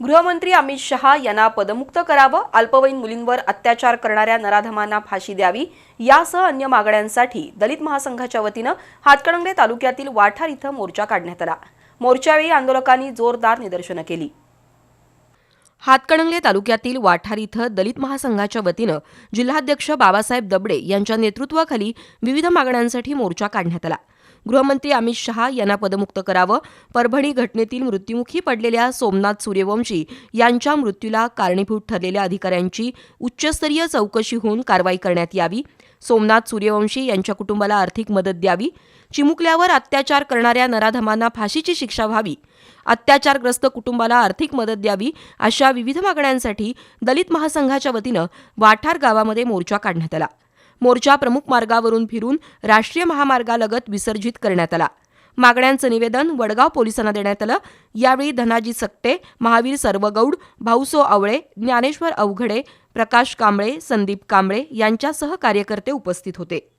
गृहमंत्री अमित शहा यांना पदमुक्त करावं अल्पवयीन मुलींवर अत्याचार करणाऱ्या नराधमांना फाशी द्यावी यासह अन्य मागण्यांसाठी दलित महासंघाच्या वतीनं हातकणंगले तालुक्यातील वाठार इथं मोर्चा काढण्यात आला. मोर्चावेळी आंदोलकांनी जोरदार निदर्शनं केली. हातकणंगले तालुक्यातील वाठार इथं दलित महासंघाच्या वतीनं जिल्हाध्यक्ष बाबासाहेब दबडे यांच्या नेतृत्वाखाली विविध मागण्यांसाठी मोर्चा काढण्यात आला. गृहमंत्री अमित शहा यांना पदमुक्त करावं. परभणी घटनेतील मृत्युमुखी पडलेल्या सोमनाथ सूर्यवंशी यांच्या मृत्यूला कारणीभूत ठरलेल्या अधिकाऱ्यांची उच्चस्तरीय चौकशी होऊन कारवाई करण्यात यावी. सोमनाथ सूर्यवंशी यांच्या कुटुंबाला आर्थिक मदत द्यावी. चिमुकल्यावर अत्याचार करणाऱ्या नराधमांना फाशीची शिक्षा व्हावी. अत्याचारग्रस्त कुटुंबाला आर्थिक मदत द्यावी अशा विविध मागण्यांसाठी दलित महासंघाच्या वतीनं वाठार गावामध्ये मोर्चा काढण्यात आला. मोर्चा प्रमुख मार्गावरून फिरून राष्ट्रीय महामार्गालगत विसर्जित करण्यात आला. मागण्यांचं निवेदन वडगाव पोलिसांना देण्यात आलं. यावेळी धनाजी सक्ते महावीर सर्वगौड भाऊसो आवळे ज्ञानेश्वर अवघडे प्रकाश कांबळे संदीप कांबळे यांच्यासह कार्यकर्ते उपस्थित होते.